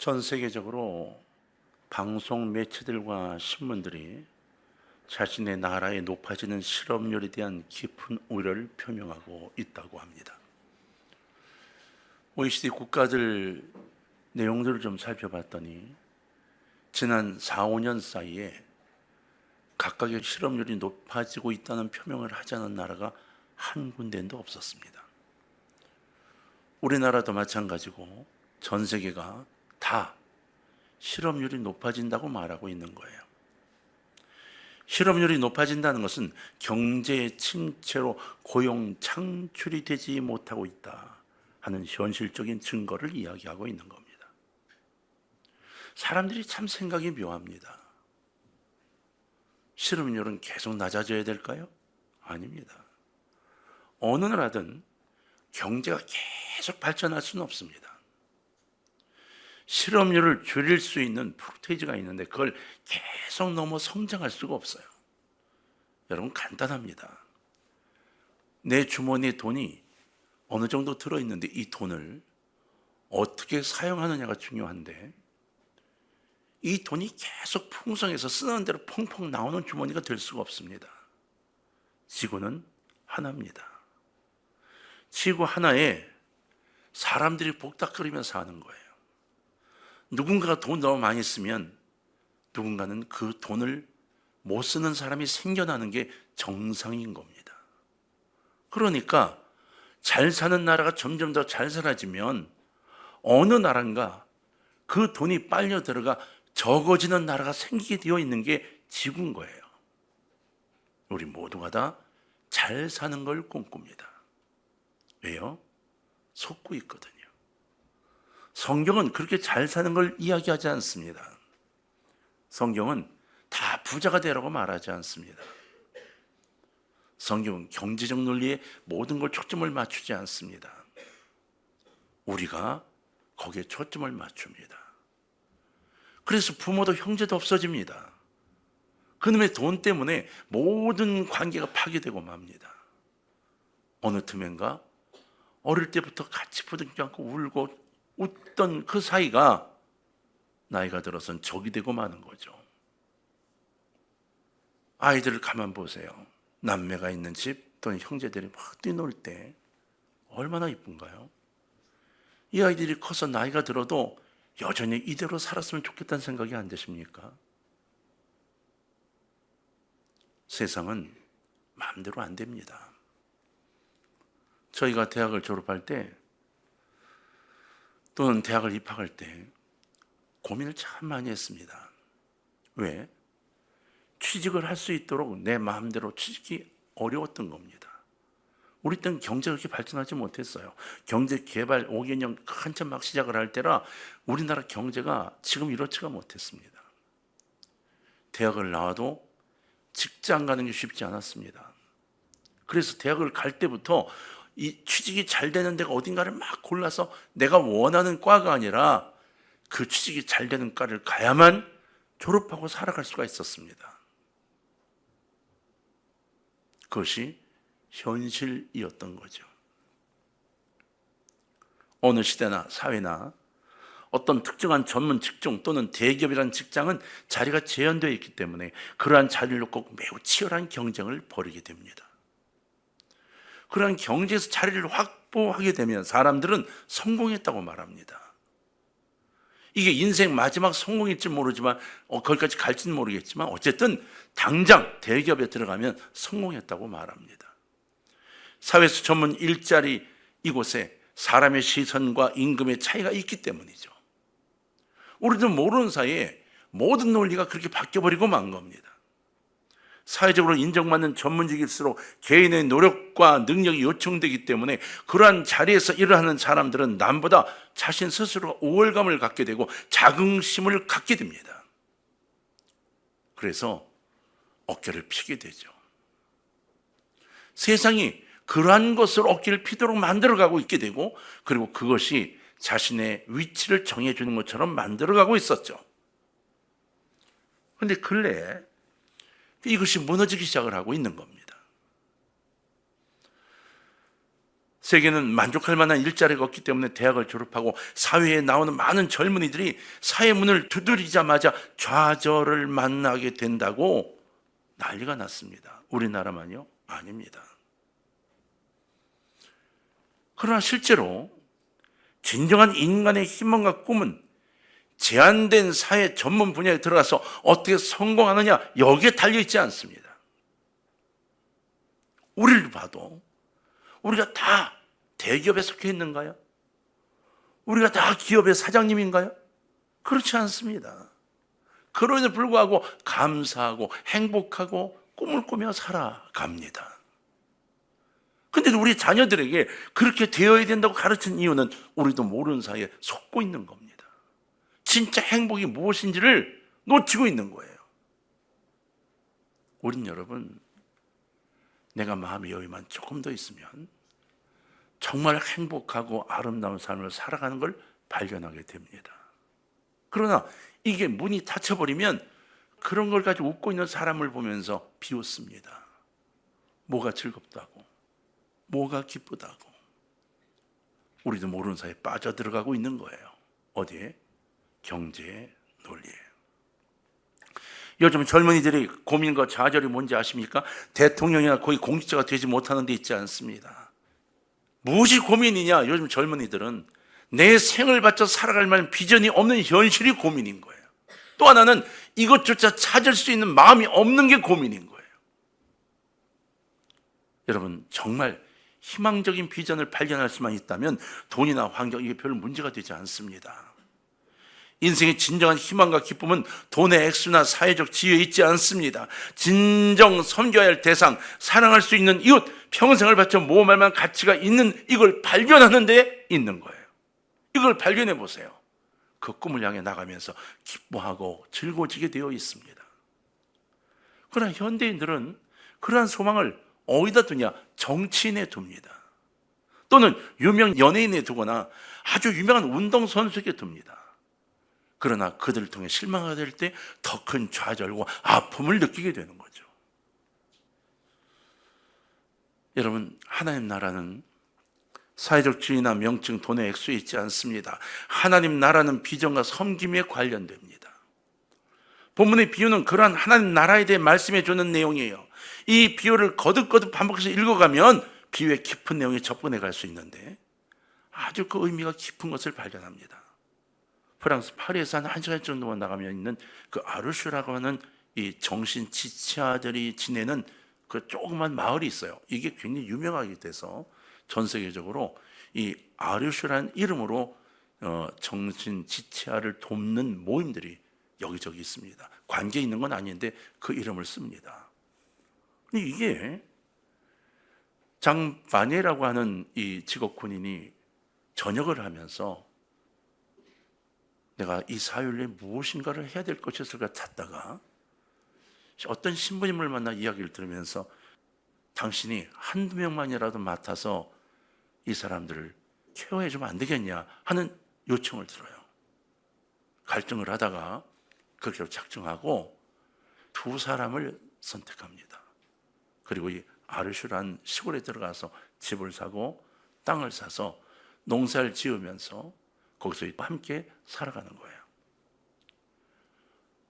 전 세계적으로 방송 매체들과 신문들이 자신의 나라의 높아지는 실업률에 대한 깊은 우려를 표명하고 있다고 합니다. OECD 국가들 내용들을 좀 살펴봤더니 지난 4, 5년 사이에 각각의 실업률이 높아지고 있다는 표명을 하지 않은 나라가 한 군데도 없었습니다. 우리나라도 마찬가지고 전 세계가 다 실업률이 높아진다고 말하고 있는 거예요. 실업률이 높아진다는 것은 경제 침체로 고용 창출이 되지 못하고 있다 하는 현실적인 증거를 이야기하고 있는 겁니다. 사람들이 참 생각이 묘합니다. 실업률은 계속 낮아져야 될까요? 아닙니다. 어느 나라든 경제가 계속 발전할 수는 없습니다. 실업률을 줄일 수 있는 프로테이지가 있는데 그걸 계속 넘어 성장할 수가 없어요. 여러분 간단합니다. 내 주머니에 돈이 어느 정도 들어 있는데 이 돈을 어떻게 사용하느냐가 중요한데 이 돈이 계속 풍성해서 쓰는 대로 펑펑 나오는 주머니가 될 수가 없습니다. 지구는 하나입니다. 지구 하나에 사람들이 복닥거리며 사는 거예요. 누군가가 돈 너무 많이 쓰면 누군가는 그 돈을 못 쓰는 사람이 생겨나는 게 정상인 겁니다. 그러니까 잘 사는 나라가 점점 더잘 살아지면 어느 나라인가 그 돈이 빨려 들어가 적어지는 나라가 생기게 되어 있는 게 지구인 거예요. 우리 모두가 다 잘 사는 걸 꿈꿉니다. 왜요? 속고 있거든요. 성경은 그렇게 잘 사는 걸 이야기하지 않습니다. 성경은 다 부자가 되라고 말하지 않습니다. 성경은 경제적 논리에 모든 걸 초점을 맞추지 않습니다. 우리가 거기에 초점을 맞춥니다. 그래서 부모도 형제도 없어집니다. 그놈의 돈 때문에 모든 관계가 파괴되고 맙니다. 어느 틈엔가 어릴 때부터 같이 부둥켜 안고 울고 웃던 그 사이가 나이가 들어선 적이 되고 마는 거죠. 아이들을 가만 보세요. 남매가 있는 집 또는 형제들이 막 뛰놀 때 얼마나 이쁜가요? 이 아이들이 커서 나이가 들어도 여전히 이대로 살았으면 좋겠다는 생각이 안 드십니까? 세상은 마음대로 안 됩니다. 저희가 대학을 졸업할 때 또는 대학을 입학할 때 고민을 참 많이 했습니다. 왜? 취직을 할 수 있도록 내 마음대로 취직이 어려웠던 겁니다. 우리 때는 경제가 그렇게 발전하지 못했어요. 경제 개발 5개년 한참 막 시작을 할 때라 우리나라 경제가 지금 이렇지가 못했습니다. 대학을 나와도 직장 가는 게 쉽지 않았습니다. 그래서 대학을 갈 때부터 이 취직이 잘 되는 데가 어딘가를 막 골라서 내가 원하는 과가 아니라 그 취직이 잘 되는 과를 가야만 졸업하고 살아갈 수가 있었습니다. 그것이 현실이었던 거죠. 어느 시대나 사회나 어떤 특정한 전문 직종 또는 대기업이라는 직장은 자리가 제한되어 있기 때문에 그러한 자리를 놓고 매우 치열한 경쟁을 벌이게 됩니다. 그러한 경제에서 자리를 확보하게 되면 사람들은 성공했다고 말합니다. 이게 인생 마지막 성공일지 모르지만 어, 거기까지 갈지는 모르겠지만 어쨌든 당장 대기업에 들어가면 성공했다고 말합니다. 사회에서 전문 일자리 이곳에 사람의 시선과 임금의 차이가 있기 때문이죠. 우리도 모르는 사이에 모든 논리가 그렇게 바뀌어버리고 만 겁니다. 사회적으로 인정받는 전문직일수록 개인의 노력과 능력이 요청되기 때문에 그러한 자리에서 일을 하는 사람들은 남보다 자신 스스로가 우월감을 갖게 되고 자긍심을 갖게 됩니다. 그래서 어깨를 피게 되죠. 세상이 그러한 것을 어깨를 피도록 만들어가고 있게 되고 그리고 그것이 자신의 위치를 정해주는 것처럼 만들어가고 있었죠. 그런데 근래에 이것이 무너지기 시작을 하고 있는 겁니다. 세계는 만족할 만한 일자리가 없기 때문에 대학을 졸업하고 사회에 나오는 많은 젊은이들이 사회 문을 두드리자마자 좌절을 만나게 된다고 난리가 났습니다. 우리나라만요? 아닙니다. 그러나 실제로 진정한 인간의 희망과 꿈은 제한된 사회 전문 분야에 들어가서 어떻게 성공하느냐 여기에 달려 있지 않습니다. 우리를 봐도 우리가 다 대기업에 속해 있는가요? 우리가 다 기업의 사장님인가요? 그렇지 않습니다. 그럼에도 불구하고 감사하고 행복하고 꿈을 꾸며 살아갑니다. 근데 우리 자녀들에게 그렇게 되어야 된다고 가르친 이유는 우리도 모르는 사이에 속고 있는 겁니다. 진짜 행복이 무엇인지를 놓치고 있는 거예요. 우린 여러분, 내가 마음의 여유만 조금 더 있으면 정말 행복하고 아름다운 삶을 살아가는 걸 발견하게 됩니다. 그러나 이게 문이 닫혀버리면 그런 걸 가지고 웃고 있는 사람을 보면서 비웃습니다. 뭐가 즐겁다고, 뭐가 기쁘다고. 우리도 모르는 사이에 빠져들어가고 있는 거예요. 어디에? 경제 논리에. 요즘 젊은이들이 고민과 좌절이 뭔지 아십니까? 대통령이나 거의 공직자가 되지 못하는 데 있지 않습니다. 무엇이 고민이냐? 요즘 젊은이들은 내 생을 바쳐 살아갈 만한 비전이 없는 현실이 고민인 거예요. 또 하나는 이것조차 찾을 수 있는 마음이 없는 게 고민인 거예요. 여러분, 정말 희망적인 비전을 발견할 수만 있다면 돈이나 환경, 이게 별 문제가 되지 않습니다. 인생의 진정한 희망과 기쁨은 돈의 액수나 사회적 지위에 있지 않습니다. 진정 섬겨야 할 대상, 사랑할 수 있는 이웃, 평생을 바쳐 모험할 만한 가치가 있는 이걸 발견하는 데 있는 거예요. 이걸 발견해 보세요. 그 꿈을 향해 나가면서 기뻐하고 즐거워지게 되어 있습니다. 그러나 현대인들은 그러한 소망을 어디다 두냐? 정치인에 둡니다. 또는 유명 연예인에 두거나 아주 유명한 운동선수에게 둡니다. 그러나 그들을 통해 실망하게 될 때 더 큰 좌절과 아픔을 느끼게 되는 거죠. 여러분, 하나님 나라는 사회적 지위나 명칭, 돈의 액수에 있지 않습니다. 하나님 나라는 비전과 섬김에 관련됩니다. 본문의 비유는 그러한 하나님 나라에 대해 말씀해 주는 내용이에요. 이 비유를 거듭거듭 반복해서 읽어가면 비유의 깊은 내용에 접근해 갈 수 있는데 아주 그 의미가 깊은 것을 발견합니다. 프랑스 파리에서 한 1시간 정도만 나가면 있는 그 아르슈라고 하는 이 정신 지체아들이 지내는 그 조그만 마을이 있어요. 이게 굉장히 유명하게 돼서 전 세계적으로 이 아르슈라는 이름으로 어, 정신 지체아를 돕는 모임들이 여기저기 있습니다. 관계 있는 건 아닌데 그 이름을 씁니다. 근데 이게 장바네라고 하는 이 직업 군인이 전역을 하면서 내가 이 사율에 무엇인가를 해야 될 것이 있을까 찾다가 어떤 신부님을 만나 이야기를 들으면서 당신이 한두 명만이라도 맡아서 이 사람들을 케어해 주면 안 되겠냐 하는 요청을 들어요. 갈등을 하다가 그렇게 작정하고 두 사람을 선택합니다. 그리고 이 아르슈란 시골에 들어가서 집을 사고 땅을 사서 농사를 지으면서 거기서 함께 살아가는 거예요.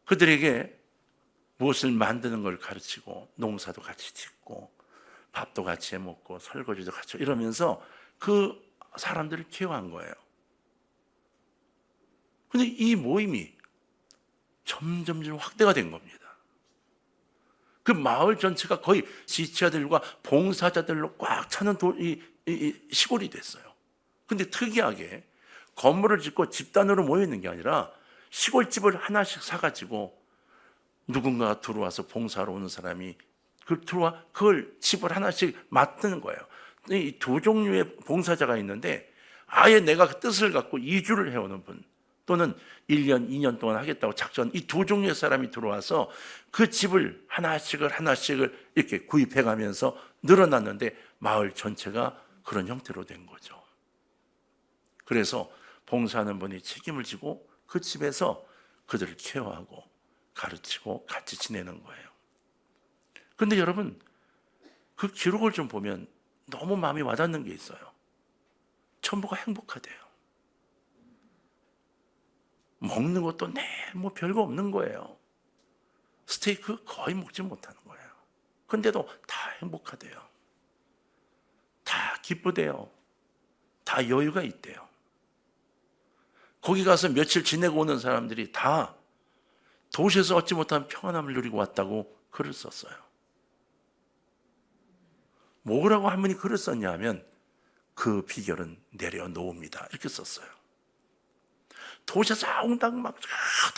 그들에게 무엇을 만드는 걸 가르치고 농사도 같이 짓고 밥도 같이 해 먹고 설거지도 같이 이러면서 그 사람들을 케어한 거예요. 근데 이 모임이 점점점 확대가 된 겁니다. 그 마을 전체가 거의 지체자들과 봉사자들로 꽉 차는 도, 이, 이, 이 시골이 됐어요. 근데 특이하게 건물을 짓고 집단으로 모여 있는 게 아니라 시골집을 하나씩 사가지고 누군가 들어와서 봉사로 오는 사람이 그 들어와 그걸 집을 하나씩 맡는 거예요. 이 두 종류의 봉사자가 있는데 아예 내가 그 뜻을 갖고 이주를 해오는 분 또는 1년, 2년 동안 하겠다고 작전 이 두 종류의 사람이 들어와서 그 집을 하나씩을 하나씩을 이렇게 구입해 가면서 늘어났는데 마을 전체가 그런 형태로 된 거죠. 그래서 봉사하는 분이 책임을 지고 그 집에서 그들을 케어하고 가르치고 같이 지내는 거예요. 근데 여러분, 그 기록을 좀 보면 너무 마음이 와닿는 게 있어요. 전부가 행복하대요. 먹는 것도 네, 뭐 별거 없는 거예요. 스테이크 거의 먹지 못하는 거예요. 근데도 다 행복하대요. 다 기쁘대요. 다 여유가 있대요. 거기 가서 며칠 지내고 오는 사람들이 다 도시에서 얻지 못한 평안함을 누리고 왔다고 글을 썼어요. 뭐라고 한 분이 글을 썼냐 하면 그 비결은 내려놓습니다. 이렇게 썼어요. 도시에서 엉당 막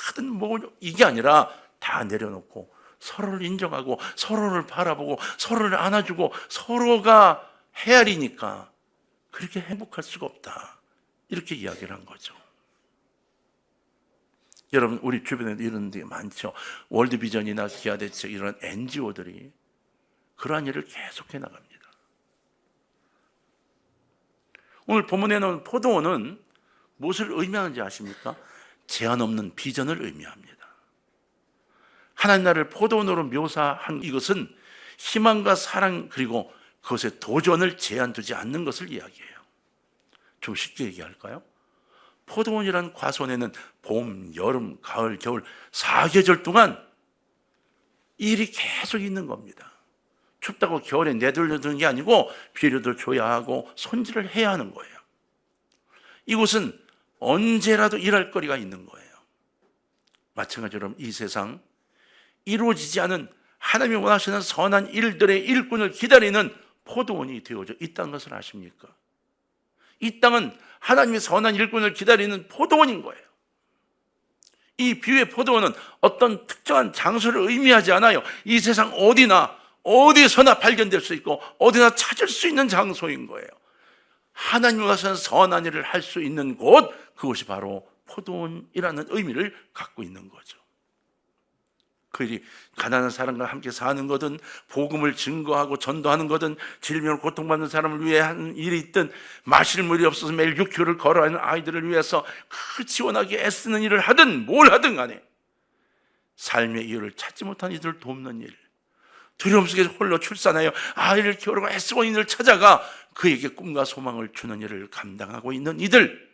하든 뭐 이게 아니라 다 내려놓고 서로를 인정하고 서로를 바라보고 서로를 안아주고 서로가 헤아리니까 그렇게 행복할 수가 없다. 이렇게 이야기를 한 거죠. 여러분 우리 주변에 이런 데 많죠. 월드비전이나 기아대책 이런 NGO들이 그러한 일을 계속해 나갑니다. 오늘 본문에 나온 포도원은 무엇을 의미하는지 아십니까? 제한 없는 비전을 의미합니다. 하나님 나라를 포도원으로 묘사한 이것은 희망과 사랑 그리고 그것의 도전을 제한 두지 않는 것을 이야기해요. 좀 쉽게 얘기할까요? 포도원이란 과수원에는 봄, 여름, 가을, 겨울 사계절 동안 일이 계속 있는 겁니다. 춥다고 겨울에 내돌려두는 게 아니고 비료도 줘야 하고 손질을 해야 하는 거예요. 이곳은 언제라도 일할 거리가 있는 거예요. 마찬가지로 이 세상 이루어지지 않은 하나님이 원하시는 선한 일들의 일꾼을 기다리는 포도원이 되어져 있다는 것을 아십니까? 이 땅은 하나님의 선한 일꾼을 기다리는 포도원인 거예요. 이 비유의 포도원은 어떤 특정한 장소를 의미하지 않아요. 이 세상 어디나 어디서나 발견될 수 있고 어디나 찾을 수 있는 장소인 거예요. 하나님 와서는 선한 일을 할 수 있는 곳 그것이 바로 포도원이라는 의미를 갖고 있는 거죠. 그 일이 가난한 사람과 함께 사는 거든 복음을 증거하고 전도하는 거든 질병을 고통받는 사람을 위해 하는 일이 있든 마실 물이 없어서 매일 6km를 걸어가는 아이들을 위해서 그 지원하기 애쓰는 일을 하든 뭘 하든 간에 삶의 이유를 찾지 못한 이들을 돕는 일 두려움 속에서 홀로 출산하여 아이를 키우려고 애쓰고 있는 이를 찾아가 그에게 꿈과 소망을 주는 일을 감당하고 있는 이들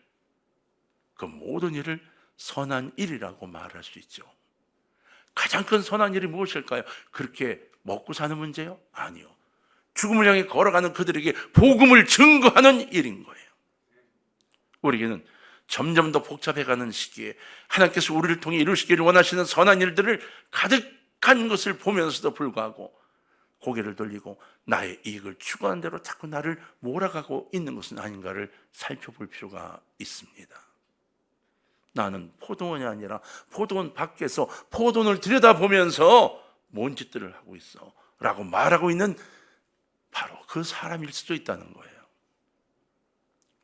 그 모든 일을 선한 일이라고 말할 수 있죠. 가장 큰 선한 일이 무엇일까요? 그렇게 먹고 사는 문제요? 아니요. 죽음을 향해 걸어가는 그들에게 복음을 증거하는 일인 거예요. 우리에게는 점점 더 복잡해가는 시기에 하나님께서 우리를 통해 이루시기를 원하시는 선한 일들을 가득한 것을 보면서도 불구하고 고개를 돌리고 나의 이익을 추구하는 대로 자꾸 나를 몰아가고 있는 것은 아닌가를 살펴볼 필요가 있습니다. 나는 포도원이 아니라 포도원 밖에서 포도원을 들여다보면서 뭔 짓들을 하고 있어 라고 말하고 있는 바로 그 사람일 수도 있다는 거예요.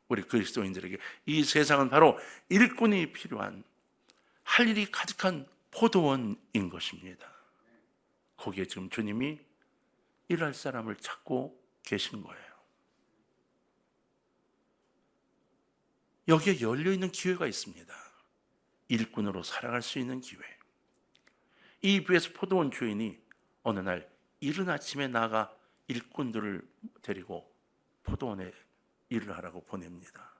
우리 그리스도인들에게 이 세상은 바로 일꾼이 필요한 할 일이 가득한 포도원인 것입니다. 거기에 지금 주님이 일할 사람을 찾고 계신 거예요. 여기에 열려 있는 기회가 있습니다. 일꾼으로 살아갈 수 있는 기회. 이 부에서 포도원 주인이 어느 날 이른 아침에 나가 일꾼들을 데리고 포도원에 일을 하라고 보냅니다.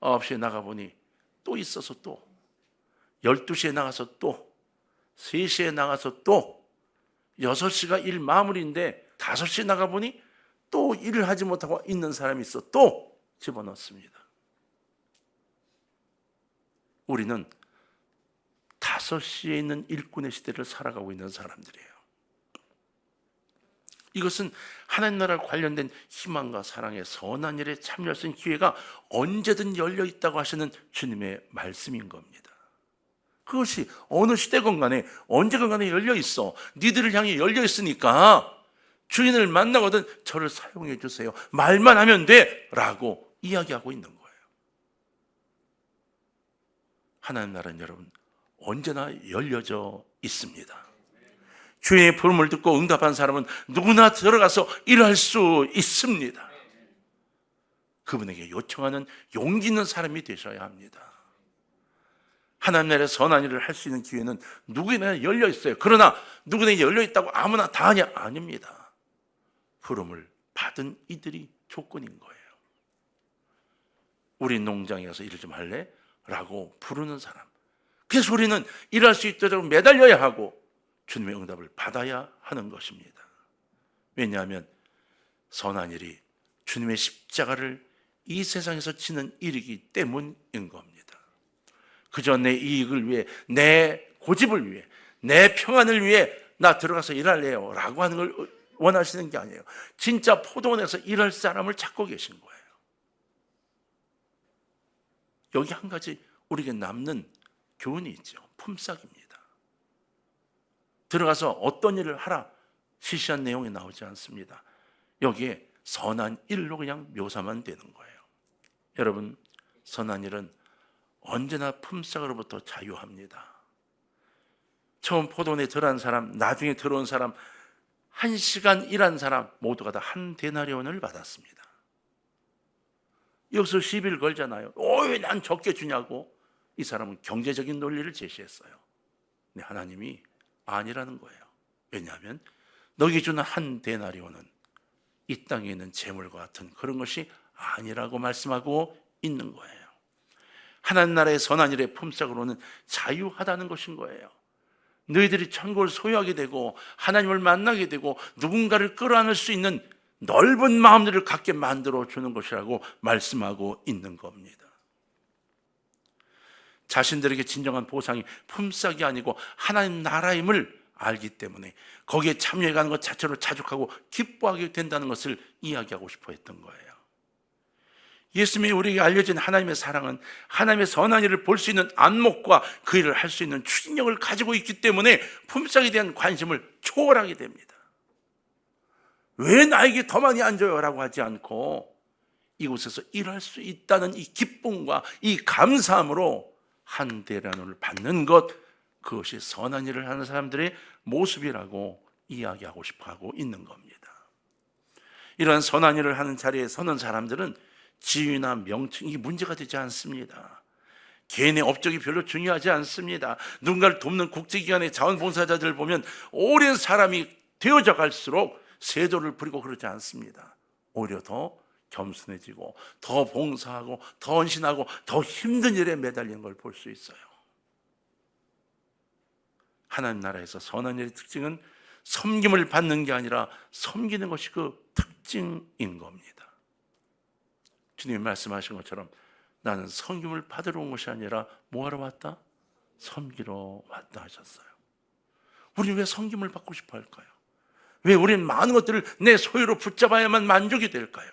9시에 나가보니 또 있어서 또 12시에 나가서 또 3시에 나가서 또 6시가 일 마무리인데 5시에 나가보니 또 일을 하지 못하고 있는 사람이 있어 또 집어넣습니다. 우리는 5시에 있는 일꾼의 시대를 살아가고 있는 사람들이에요. 이것은 하나님 나라 관련된 희망과 사랑의 선한 일에 참여할 수 있는 기회가 언제든 열려 있다고 하시는 주님의 말씀인 겁니다. 그것이 어느 시대건 간에 언제건 간에 열려 있어. 니들을 향해 열려 있으니까 주인을 만나거든 저를 사용해 주세요. 말만 하면 돼. 라고 이야기하고 있는 거예요. 하나님 나라는 여러분 언제나 열려져 있습니다. 주의 부름을 듣고 응답한 사람은 누구나 들어가서 일할 수 있습니다. 그분에게 요청하는 용기 있는 사람이 되셔야 합니다. 하나님 나라의 선한 일을 할 수 있는 기회는 누구에나 열려 있어요. 그러나 누구에게 열려 있다고 아무나 다 하냐? 아닙니다. 부름을 받은 이들이 조건인 거예요. 우리 농장에 가서 일을 좀 할래? 라고 부르는 사람. 그래서 우리는 일할 수 있도록 매달려야 하고 주님의 응답을 받아야 하는 것입니다. 왜냐하면 선한 일이 주님의 십자가를 이 세상에서 지는 일이기 때문인 겁니다. 그저 내 이익을 위해, 내 고집을 위해, 내 평안을 위해 나 들어가서 일할래요. 라고 하는 걸 원하시는 게 아니에요. 진짜 포도원에서 일할 사람을 찾고 계신 거예요. 여기 한 가지 우리에게 남는 교훈이 있죠. 품삯입니다. 들어가서 어떤 일을 하라 시시한 내용이 나오지 않습니다. 여기에 선한 일로 그냥 묘사만 되는 거예요. 여러분, 선한 일은 언제나 품삯으로부터 자유합니다. 처음 포도원에 들어간 사람, 나중에 들어온 사람, 한 시간 일한 사람 모두가 다 한 데나리온을 받았습니다. 여기서 시비를 걸잖아요. 어, 왜난 적게 주냐고. 이 사람은 경제적인 논리를 제시했어요. 근데 하나님이 아니라는 거예요. 왜냐하면 너희 주는 한 데나리온은 이 땅에 있는 재물과 같은 그런 것이 아니라고 말씀하고 있는 거예요. 하나님 나라의 선한 일의 품삯으로는 자유하다는 것인 거예요. 너희들이 천국을 소유하게 되고 하나님을 만나게 되고 누군가를 끌어안을 수 있는 넓은 마음들을 갖게 만들어 주는 것이라고 말씀하고 있는 겁니다. 자신들에게 진정한 보상이 품삯이 아니고 하나님 나라임을 알기 때문에 거기에 참여해 가는 것 자체로 자족하고 기뻐하게 된다는 것을 이야기하고 싶어 했던 거예요. 예수님이 우리에게 알려진 하나님의 사랑은 하나님의 선한 일을 볼 수 있는 안목과 그 일을 할 수 있는 추진력을 가지고 있기 때문에 품삯에 대한 관심을 초월하게 됩니다. 왜 나에게 더 많이 안 줘요? 라고 하지 않고 이곳에서 일할 수 있다는 이 기쁨과 이 감사함으로 한 대란을 받는 것 그것이 선한 일을 하는 사람들의 모습이라고 이야기하고 싶어 하고 있는 겁니다. 이러한 선한 일을 하는 자리에 서는 사람들은 지위나 명칭이 문제가 되지 않습니다. 개인의 업적이 별로 중요하지 않습니다. 누군가를 돕는 국제기관의 자원봉사자들 보면 오랜 사람이 되어져 갈수록 세도를 부리고 그러지 않습니다. 오히려 더 겸손해지고 더 봉사하고 더 헌신하고 더 힘든 일에 매달리는 걸 볼 수 있어요. 하나님 나라에서 선한 일의 특징은 섬김을 받는 게 아니라 섬기는 것이 그 특징인 겁니다. 주님이 말씀하신 것처럼 나는 섬김을 받으러 온 것이 아니라 뭐하러 왔다? 섬기러 왔다 하셨어요. 우리 왜 섬김을 받고 싶어 할까요? 왜 우리는 많은 것들을 내 소유로 붙잡아야만 만족이 될까요?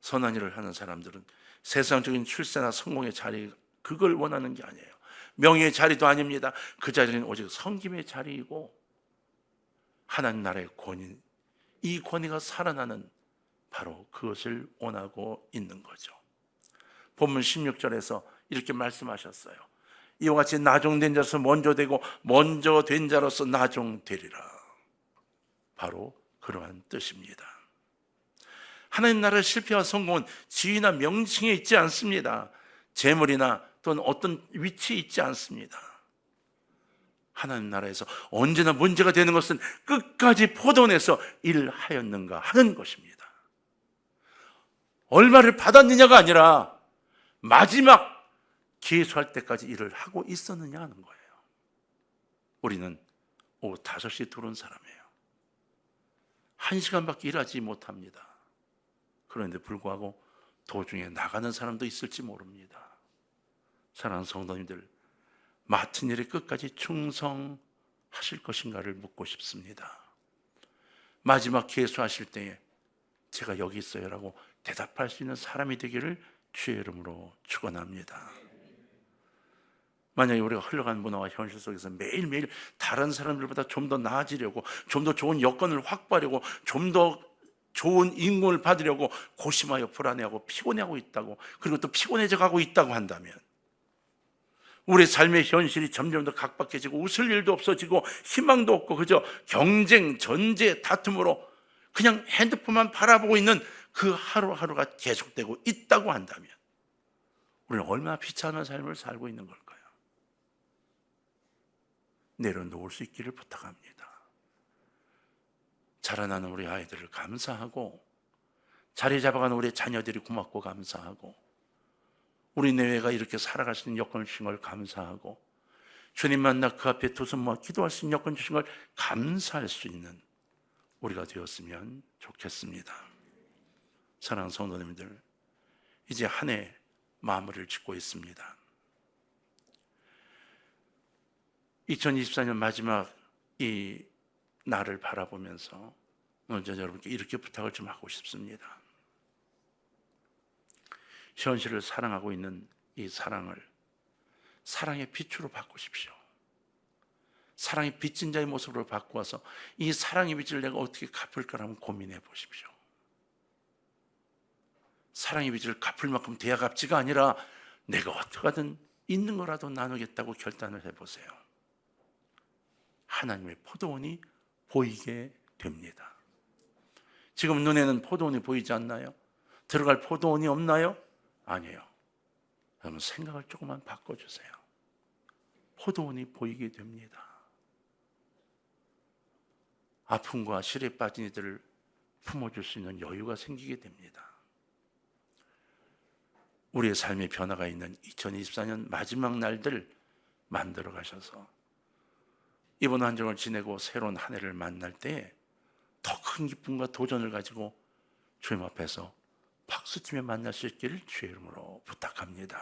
선한 일을 하는 사람들은 세상적인 출세나 성공의 자리 그걸 원하는 게 아니에요. 명예의 자리도 아닙니다. 그 자리는 오직 성김의 자리이고 하나님 나라의 권위, 이 권위가 살아나는 바로 그것을 원하고 있는 거죠. 본문 16절에서 이렇게 말씀하셨어요. 이와 같이 나종된 자로서 먼저 되고 먼저 된 자로서 나종되리라. 바로 그러한 뜻입니다. 하나님 나라의 실패와 성공은 지위나 명칭에 있지 않습니다. 재물이나 또는 어떤 위치에 있지 않습니다. 하나님 나라에서 언제나 문제가 되는 것은 끝까지 포도원에서 일하였는가 하는 것입니다. 얼마를 받았느냐가 아니라 마지막 기수할 때까지 일을 하고 있었느냐 하는 거예요. 우리는 오후 5시에 들어온 사람이에요. 한 시간밖에 일하지 못합니다. 그런데 불구하고 도중에 나가는 사람도 있을지 모릅니다. 사랑하는 성도님들, 맡은 일에 끝까지 충성하실 것인가를 묻고 싶습니다. 마지막 기수하실 때에 제가 여기 있어요라고 대답할 수 있는 사람이 되기를 주의 이름으로 축원합니다. 만약에 우리가 흘러간 문화와 현실 속에서 매일매일 다른 사람들보다 좀 더 나아지려고 좀 더 좋은 여건을 확보하려고 좀 더 좋은 인공을 받으려고 고심하여 불안해하고 피곤해하고 있다고 그리고 또 피곤해져 가고 있다고 한다면 우리 삶의 현실이 점점 더 각박해지고 웃을 일도 없어지고 희망도 없고 그저 경쟁, 전제, 다툼으로 그냥 핸드폰만 바라보고 있는 그 하루하루가 계속되고 있다고 한다면 우리는 얼마나 비참한 삶을 살고 있는 걸까요? 내려놓을 수 있기를 부탁합니다. 자라나는 우리 아이들을 감사하고 자리 잡아가는 우리 자녀들이 고맙고 감사하고 우리 내외가 이렇게 살아갈 수 있는 여건을 주신 걸 감사하고 주님 만나 그 앞에 두 손 모아 기도할 수 있는 여건 주신 걸 감사할 수 있는 우리가 되었으면 좋겠습니다. 사랑하는 성도님들, 이제 한 해 마무리를 짓고 있습니다. 2024년 마지막 이 날을 바라보면서 먼저 여러분께 이렇게 부탁을 좀 하고 싶습니다. 현실을 사랑하고 있는 이 사랑을 사랑의 빛으로 바꾸십시오. 사랑의 빚진 자의 모습으로 바꾸어서 이 사랑의 빚을 내가 어떻게 갚을까 한번 고민해 보십시오. 사랑의 빚을 갚을 만큼 대야 갚지가 아니라 내가 어떻게든 있는 거라도 나누겠다고 결단을 해보세요. 하나님의 포도원이 보이게 됩니다. 지금 눈에는 포도원이 보이지 않나요? 들어갈 포도원이 없나요? 아니에요. 여러분 생각을 조금만 바꿔주세요. 포도원이 보이게 됩니다. 아픔과 실에 빠진 이들을 품어줄 수 있는 여유가 생기게 됩니다. 우리의 삶의 변화가 있는 2024년 마지막 날들 만들어 가셔서 이번 한 주를 지내고 새로운 한 해를 만날 때더큰 기쁨과 도전을 가지고 주님 앞에서 박수치며 만날 수 있기를 주의 이름으로 부탁합니다.